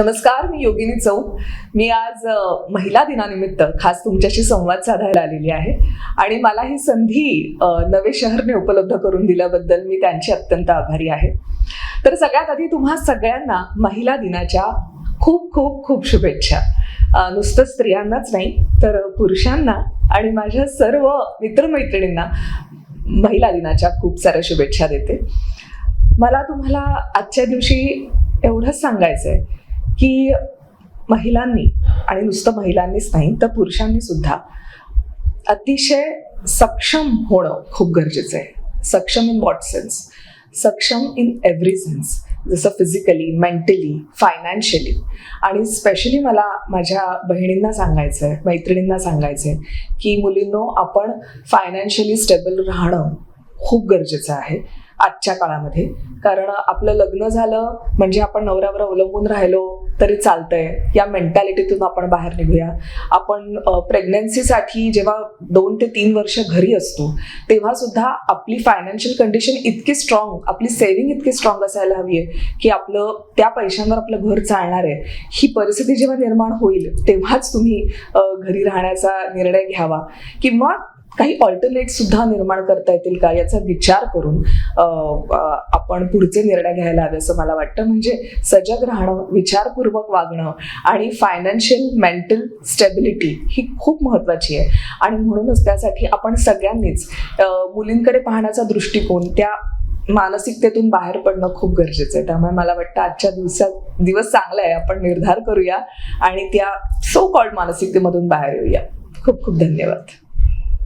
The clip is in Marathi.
नमस्कार मी योगिनी चौक. मी आज महिला दिनानिमित्त खास तुमच्याशी संवाद साधायला आलेली आहे आणि मला ही संधी नवे शहरने उपलब्ध करून दिल्याबद्दल मी त्यांची अत्यंत आभारी आहे. तर सगळ्यात आधी तुम्हा सगळ्यांना महिला दिनाच्या खूप खूप खूप शुभेच्छा. नुसतं स्त्रियांनाच नाही तर पुरुषांना आणि माझ्या सर्व मित्रमैत्रिणींना महिला दिनाच्या खूप साऱ्या शुभेच्छा देते. मला तुम्हाला आजच्या दिवशी एवढंच सांगायचं आहे की महिलांनी आणि नुसतं महिलांनीच नाही तर पुरुषांनी सुद्धा अतिशय सक्षम होणं खूप गरजेचं आहे. सक्षम इन वॉट सेन्स सक्षम इन एव्हरी सेन्स जसं फिजिकली मेंटली फायनान्शियली आणि स्पेशली मला माझ्या बहिणींना सांगायचं आहे मैत्रिणींना सांगायचं आहे की मुलींनो आपण फायनान्शियली स्टेबल राहणं खूप गरजेचं आहे. आजच्या काळामध्ये. कारण आपलं लग्न झालं म्हणजे आपण नवऱ्यावर अवलंबून राहिलो तरी चालतंय. या मेंटॅलिटीतून आपण बाहेर निघूया. आपण प्रेग्नन्सीसाठी जेव्हा दोन ते तीन वर्ष घरी असतो तेव्हा सुद्धा आपली फायनान्शियल कंडिशन इतकी स्ट्रॉंग आपली सेव्हिंग इतकी स्ट्रॉंग असायला हवी आहे की आपलं त्या पैशांवर आपलं घर चालणार आहे. ही परिस्थिती जेव्हा निर्माण होईल तेव्हाच तुम्ही घरी राहण्याचा निर्णय घ्यावा. किंवा काही ऑल्टरनेट सुद्धा निर्माण करता येतील का याचा विचार करून आपण पुढचे निर्णय घ्यायला हवे असं मला वाटतं. म्हणजे सजग राहणं विचारपूर्वक वागणं आणि फायनान्शियल मेंटल स्टेबिलिटी ही खूप महत्वाची आहे. आणि म्हणूनच त्यासाठी आपण सगळ्यांनीच मुलींकडे पाहण्याचा दृष्टिकोन त्या मानसिकतेतून बाहेर पडणं खूप गरजेचं आहे. त्यामुळे मला वाटतं आजच्या दिवसात दिवस चांगला आहे. आपण निर्धार करूया आणि त्या सो कॉल्ड मानसिकतेमधून बाहेर येऊया. खूप खूप धन्यवाद.